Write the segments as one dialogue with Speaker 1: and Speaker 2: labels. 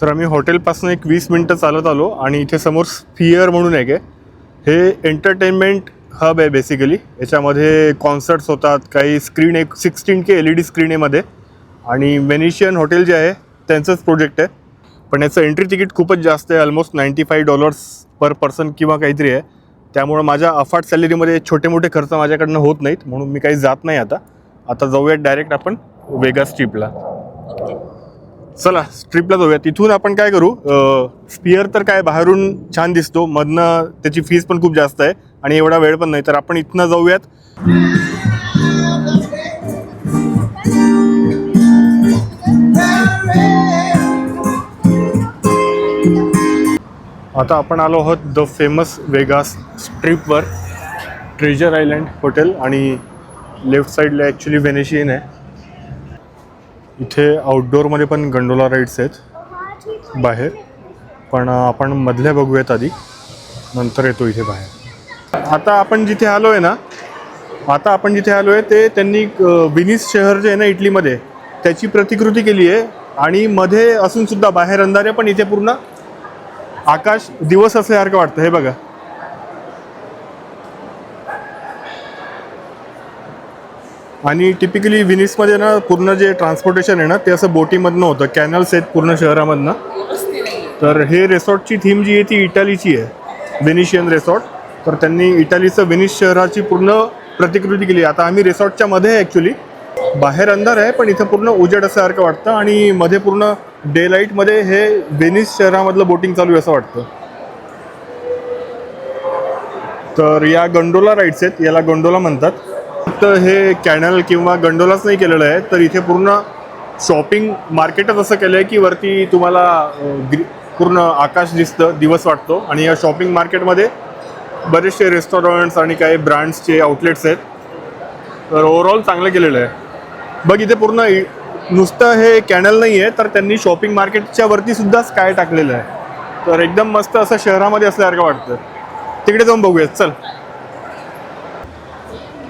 Speaker 1: तर आम्ही हॉटेलपासून एक वीस मिनटं चालत आलो आणि इथे समोर स्फिअर म्हणून एक आहे. हे एंटरटेनमेंट हब आहे बेसिकली याच्यामध्ये कॉन्सर्ट्स होतात काही स्क्रीन एक sixteen K L E D screen आहे मध्ये. आणि वेनिशियन हॉटेल जे आहे त्यांचंच प्रोजेक्ट आहे. पण याचं एंट्री तिकीट खूपच जास्त आहे almost ninety five dollars per person किंवा काहीतरी आहे. त्यामुळं माझ्या अफाट सॅलरीमध्ये छोटे मोठे खर्च माझ्याकडनं होत नाहीत म्हणून मी काही जात नाही आता. आता जाऊयात डायरेक्ट आपण वेगा स्ट्रीपला चला ट्रिपला जाऊया. तिथून आपण काय करू स्पिअर तर काय बाहेरून छान दिसतो मधनं त्याची फीज पण खूप जास्त आहे आणि एवढा वेळ पण नाही तर आपण इथनं जाऊयात. आता आपण आलो आहोत द फेमस वेगास स्ट्रीपवर ट्रेजर आयलँड हॉटेल आणि लेफ्ट साईडला ॲक्च्युली व्हेनेशियन आहे. इथे आउटडोअरमध्ये पण गंडोला राईड्स आहेत बाहेर. पण आपण मधल्या बघूयात आधी. नंतर येतो इथे बाहेर. आता आपण जिथे आलो आहे ना आता आपण जिथे आलो आहे ते त्यांनी विनिस शहर जे आहे ना इटलीमध्ये त्याची प्रतिकृती केली आहे. आणि मध्ये असूनसुद्धा बाहेर अंधारे पण इथे पूर्ण आकाश दिवस असल्यासारखं वाटतं. हे बघा. आणि टिपिकली विनिसमध्ये ना पूर्ण जे ट्रान्सपोर्टेशन आहे ना ते असं बोटीमधनं होतं. कॅनल्स आहेत पूर्ण शहरामधनं. तर हे रिसॉर्टची थीम जी आहे ती इटालीची आहे. व्हेनिशियन रिसॉर्ट तर त्यांनी इटालीचं व्हेनिस शहराची पूर्ण प्रतिकृती केली. आता आम्ही रिसॉर्टच्या मध्ये आहे ॲक्च्युली बाहेर अंधार आहे पण इथं पूर्ण उजेड असल्यासारखं वाटतं आणि मध्ये पूर्ण डे लाईटमध्ये हे व्हेनिस शहरामधलं बोटिंग चालू आहे असं वाटतं. तर या गंडोला राईड्स आहेत याला गंडोला म्हणतात. फक्त हे कॅनल किंवा गंडोलाच नाही केलेलं आहे तर इथे पूर्ण शॉपिंग मार्केटच असं केलं आहे की वरती तुम्हाला ग्री पूर्ण आकाश दिसतं दिवस वाटतो. आणि या शॉपिंग मार्केटमध्ये बरेचसे रेस्टॉरंट्स आणि काही ब्रँड्सचे आउटलेट्स आहेत. तर ओव्हरऑल चांगलं केलेलं आहे. बघ इथे पूर्ण नुसतं हे कॅनल नाही आहे तर त्यांनी शॉपिंग मार्केटच्या वरती सुद्धा स्काय टाकलेलं आहे. तर एकदम मस्त असं शहरामध्ये असल्यासारखं वाटतं. तिकडे जाऊन बघूयात चल.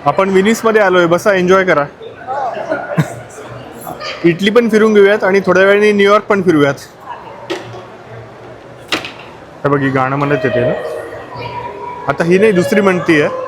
Speaker 1: आपण विनिसमध्ये आलोय बसा एन्जॉय करा. इटली पण फिरून घेऊयात आणि थोड्या वेळाने न्यूयॉर्क पण फिरूयात. हे बघ ही गाणं म्हणत येते ना. आता ही नाही दुसरी म्हणती आहे.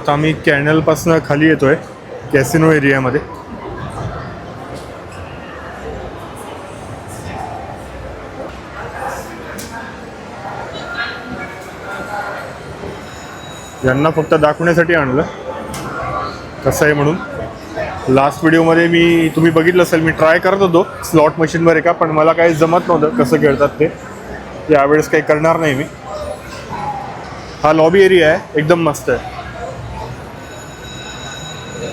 Speaker 1: आता आम्ही कॅनलपासून खाली येतोय कॅसिनो एरियामध्ये. यांना फक्त दाखवण्यासाठी आणलं. कसं आहे म्हणून. लास्ट व्हिडिओमध्ये मी तुम्ही बघितलं असेल मी ट्राय करत होतो स्लॉट मशीनवर एका पण मला काही जमत नव्हतं कसं खेळतात ते. यावेळेस काही करणार नाही मी. हा लॉबी एरिया आहे एकदम मस्त आहे हे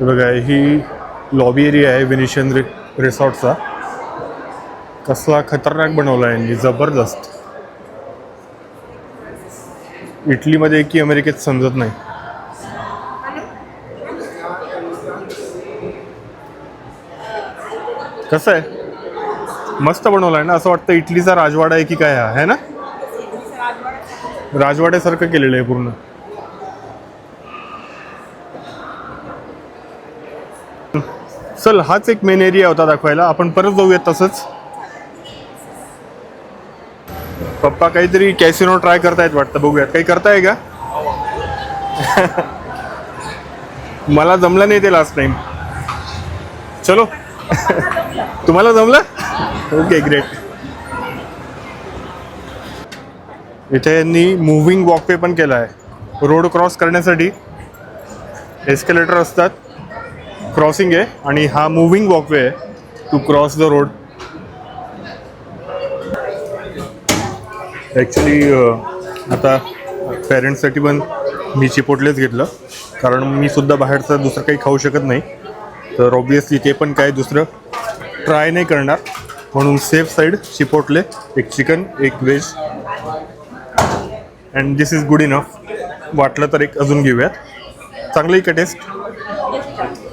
Speaker 1: बघा ही लॉबी एरिया आहे विनिशन रि रिसॉर्टचा कसला खतरनाक बनवला आहे यांनी जबरदस्त. इटलीमध्ये की अमेरिकेत समजत नाही. कसं आहे? मस्त बनवलं आहे ना असं वाटतं इटलीचा राजवाडा आहे की काय हा आहे ना? राजवाड्यासारखं केलेलं आहे पूर्ण. चल हाच एक मेन एरिया होता दाखवायला. आपण परत जाऊयात तसंच. पप्पा काहीतरी कॅसिनो ट्राय करतायत वाटतं बघूयात. काही करताय का? मला जमलं नाही ते लास्ट टाइम चलो. तुम्हाला जमलं? ओके ग्रेट इथे यांनी मुव्हिंग वॉकवे पण केला आहे रोड क्रॉस करण्यासाठी एस्केलेटर असतात. क्रॉसिंग आहे आणि हा मुव्हिंग वॉकवे आहे to cross the road actually आता पेरेंट्ससाठी पण मी चिपोटलेच घेतलं. कारण मी सुद्धा बाहेरचं दुसरं काही खाऊ शकत नाही. तर ऑब्वियसली ते पण काय दुसरं ट्राय नाही करणार. म्हणून सेफ साईड चिपोटले. एक चिकन एक veg and this is good enough वाटलं तर एक अजून घेऊयात. चांगलं का टेस्ट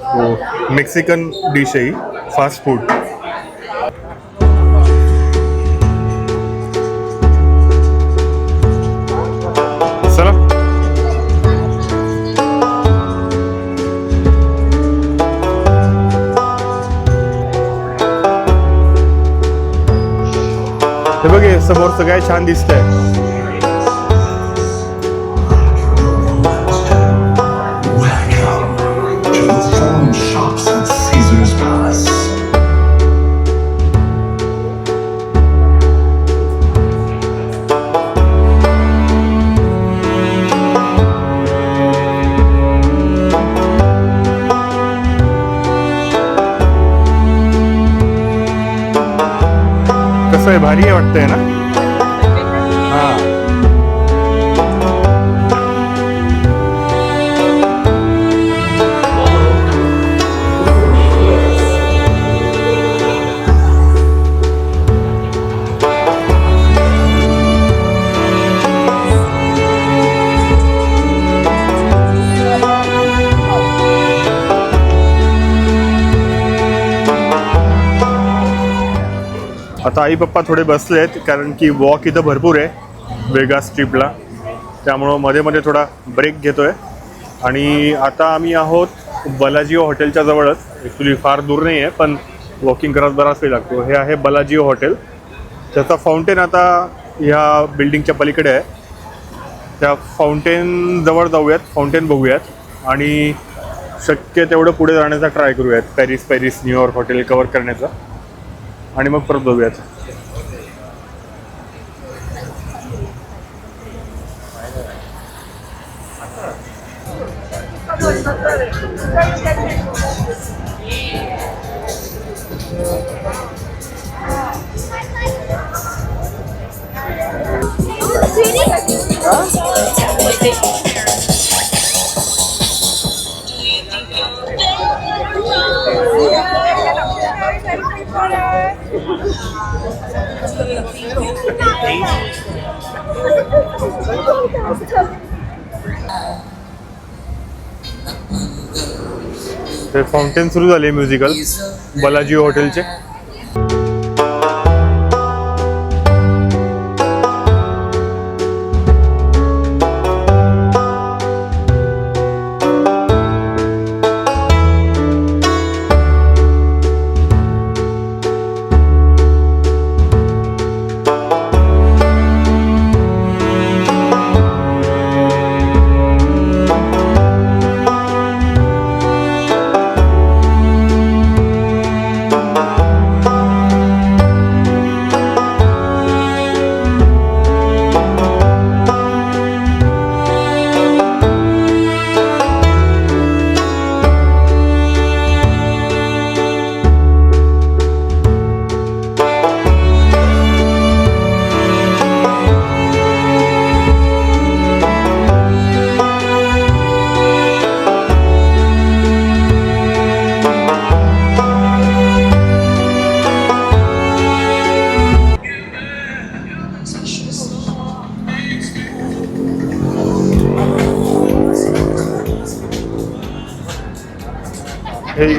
Speaker 1: हो. मेक्सिकन डिश आहे फास्ट फूड चला. हे बघे समोर सगळ्या छान दिसतंय. आहे आहे भारी वाटतंय ना? आता आई पप्पा थोडे बसले आहेत कारण की वॉक इथं भरपूर आहे वेगा स्ट्रीपला त्यामुळं मध्ये मध्ये थोडा ब्रेक घेतो आहे आणि आता आम्ही आहोत बलाजिओ हॉटेलच्या जवळच. ॲक्च्युली फार दूर नाही आहे पण वॉकिंग करत बराच वेळ लागतो. हे आहे बलाजिओ हॉटेल त्याचा फाउंटेन आता ह्या बिल्डिंगच्या पलीकडे आहे. त्या फाउंटेन जवळ जाऊयात फाउंटेन बघूयात. आणि शक्य तेवढं पुढे जाण्याचा ट्राय करूयात. Paris Paris New York hotel cover करण्याचा. आणि मग परत बघूयात. ते फाउंटेन सुरू झाले म्युझिकल बलाजिओ हॉटेलचे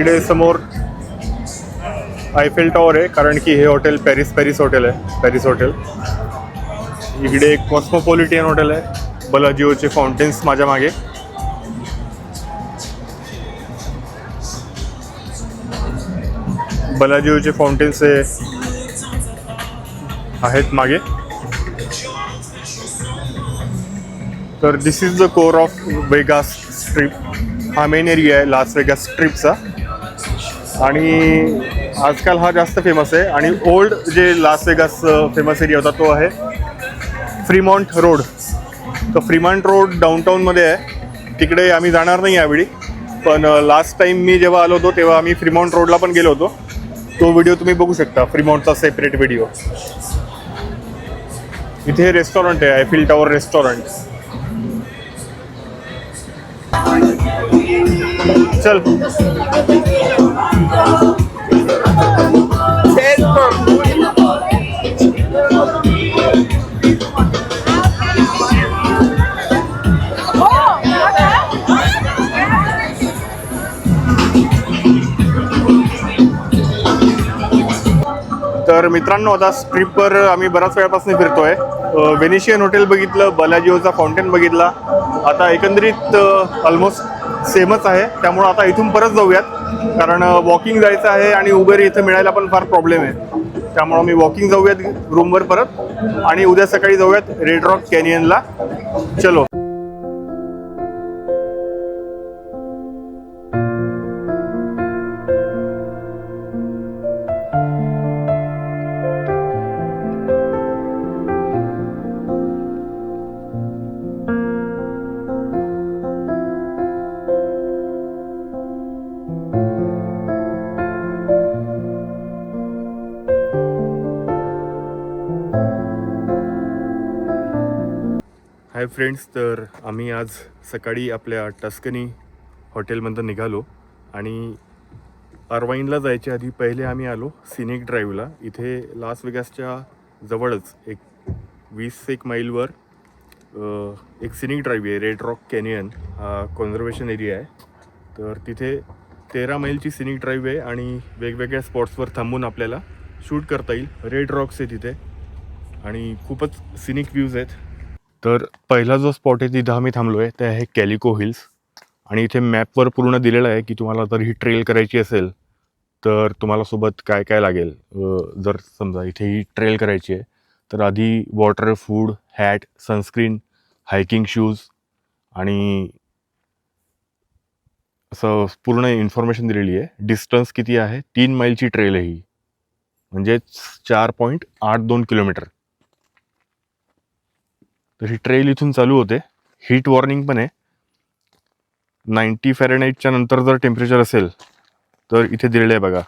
Speaker 1: इकडे समोर आयफेल टॉवर आहे कारण की हे हॉटेल पॅरिस पॅरिस हॉटेल आहे पॅरिस हॉटेल इकडे एक कॉस्मोपॉलिटियन हॉटेल आहे बलाजिओचे फाउंटेन्स माझ्या मागे. बलाजिओचे फाउंटेन्स हे आहेत मागे. तर this is the core of Vegas strip हा मेन एरिया आहे लास वेगास स्ट्रीपचा आणि आजकाल हा जास्त फेमस आहे. आणि ओल्ड जे लास वेगास फेमस एरिया होता तो आहे फ्रीमॉन्ट रोड तर फ्रीमॉन्ट रोड डाऊनटाऊनमध्ये आहे. तिकडे आम्ही जाणार नाही यावेळी. पण लास्ट टाईम मी जेव्हा आलो होतो तेव्हा आम्ही फ्रीमॉन्ट रोडला पण गेलो होतो. तो व्हिडिओ तुम्ही बघू शकता. फ्रीमॉन्टचा सेपरेट व्हिडिओ इथे रेस्टॉरंट आहे आयफिल टॉवर रेस्टॉरंट चल. तर मित्रांनो आता स्ट्रीपवर आम्ही बऱ्याच वेळापासून फिरतोय. वेनिशियन हॉटेल बघितलं बलाजिओचा फाउंटेन बघितला. आता एकंदरीत ऑलमोस्ट सेमच आहे. त्यामुळं आता इथून परत जाऊयात. कारण वॉकिंग जायचं आहे आणि उबेर इथं मिळायला पण फार प्रॉब्लेम आहे. त्यामुळं मी वॉकिंग जाऊयात रूमवर परत आणि उद्या सकाळी जाऊयात रेड रॉक कॅनियनला चलो. हाय फ्रेंड्स तर आम्ही आज सकाळी आपल्या टस्कनी हॉटेलमधून निघालो आणि अरवाईनला जायच्या आधी पहिले आम्ही आलो सिनिक ड्राईव्हला. इथे लास वेगासच्या जवळच एक वीस एक मैलवर एक सिनिक ड्राईव्ह आहे रेड रॉक कॅनियन. हा कॉन्झर्वेशन एरिया आहे. तर तिथे तेरा मैलची सिनिक ड्राईव्ह आहे आणि वेगवेगळ्या स्पॉट्सवर थांबून आपल्याला शूट करता येईल. रेड रॉक्स आहे तिथे आणि खूपच सिनिक व्ह्यूज आहेत. तर पहिला जो स्पॉट आहे तिथं आम्ही थांबलो आहे ते आहे कॅलिको हिल्स आणि इथे मॅपवर पूर्ण दिलेलं आहे की तुम्हाला जर ही ट्रेल करायची असेल तर तुम्हाला सोबत काय काय लागेल? जर समजा इथे ही ट्रेल करायची आहे तर आधी water food hat sunscreen hiking shoes आणि असं पूर्ण इन्फॉर्मेशन दिलेली आहे. डिस्टन्स किती आहे? तीन माईलची ट्रेल आहे ही. म्हणजेच चार पॉईंट आठ दोन किलोमीटर तर ही ट्रेल इथून चालू होते. हीट वॉर्निंग पण आहे. नाईन्टी फॅरेनाईटच्या नंतर जर टेम्परेचर असेल तर इथे दिलेलं आहे बघा.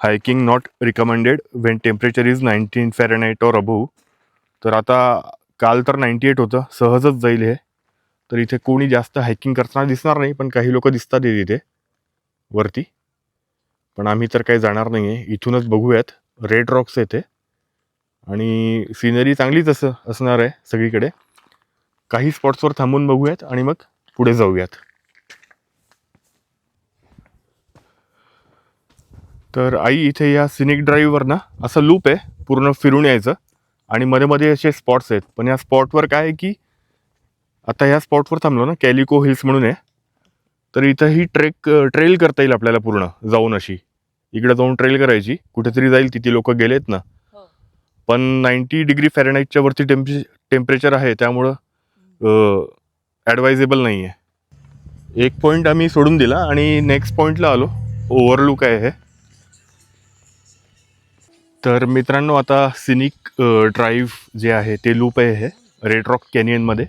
Speaker 1: Hiking not recommended when temperature is nineteen Fahrenheit or above तर आता काल तर नाईन्टी एट होतं सहजच जाईल हे. तर इथे कोणी जास्त हायकिंग करताना दिसणार नाही पण काही लोक दिसतात आहे तिथे वरती. पण आम्ही तर काही जाणार नाही आहे इथूनच बघूयात. रेड रॉक्स येते आणि सिनरी चांगलीच असं असणार आहे सगळीकडे. काही स्पॉट्सवर थांबून बघूयात आणि मग पुढे जाऊयात. तर आई इथे या सिनिक ड्राईव्हवर ना असं लूप आहे पूर्ण फिरून यायचं. आणि मध्ये मध्ये असे स्पॉट्स आहेत. पण या स्पॉटवर काय आहे की आता ह्या स्पॉटवर थांबलो ना कॅलिको हिल्स म्हणून आहे. तर इथं ही ट्रेक ट्रेल करता येईल आपल्याला पूर्ण जाऊन अशी. इकडे जाऊन ट्रेल करायची. कुठेतरी जाईल तिथे लोक गेलेत ना.
Speaker 2: हो.
Speaker 1: पण नाईन्टी डिग्री फॅरेनाईटच्या वरती टेम्परे टेम्परेचर आहे त्यामुळं ॲडवायजेबल नाही आहे एक पॉईंट आम्ही सोडून दिला आणि नेक्स्ट पॉईंटला आलो. ओव्हरलुक आहे हे. तर मित्रांनो आता सिनिक ड्राईव्ह जे आहे ते लूप आहे हे रेड रॉक कॅनियनमध्ये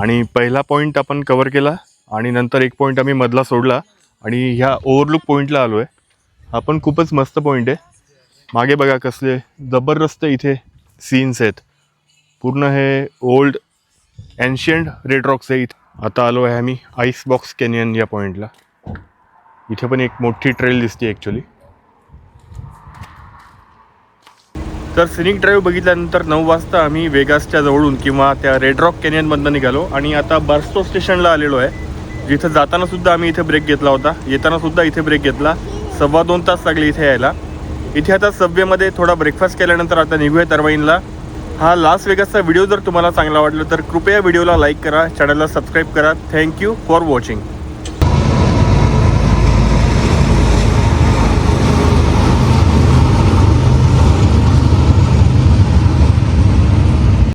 Speaker 1: आणि पहिला पॉईंट आपण कवर केला आणि नंतर एक पॉईंट आम्ही मधला सोडला आणि ह्या ओव्हरलुक पॉईंटला आलो आहे हा पण खूपच मस्त पॉईंट आहे. मागे बघा कसले जबरदस्त इथे सीन्स आहेत. पूर्ण हे ओल्ड एन्शियंट रेड रॉक्स आहे इथं. आता आलो आहे आम्ही आईस बॉक्स कॅनियन या पॉईंटला इथे पण एक मोठी ट्रेल दिसते ॲक्च्युली तर सिनिक ड्राईव्ह बघितल्यानंतर नऊ वाजता आम्ही वेगासच्या जवळून किंवा त्या रेड रॉक कॅनियनमधनं निघालो. आणि आता बर्स्टो स्टेशनला आलेलो आहे. जिथं जाताना सुद्धा आम्ही इथे ब्रेक घेतला होता. येताना सुद्धा इथे ब्रेक घेतला. सव्वा दोन तास लागले इथे यायला. इथे आता सबवेमध्ये थोडा ब्रेकफास्ट केल्यानंतर आता निघूया तरवाईनला. हा लास्ट वेगासचा व्हिडिओ जर तुम्हाला चांगला वाटला तर कृपया व्हिडिओला लाईक करा चॅनलला सबस्क्राईब करा. Thank you for watching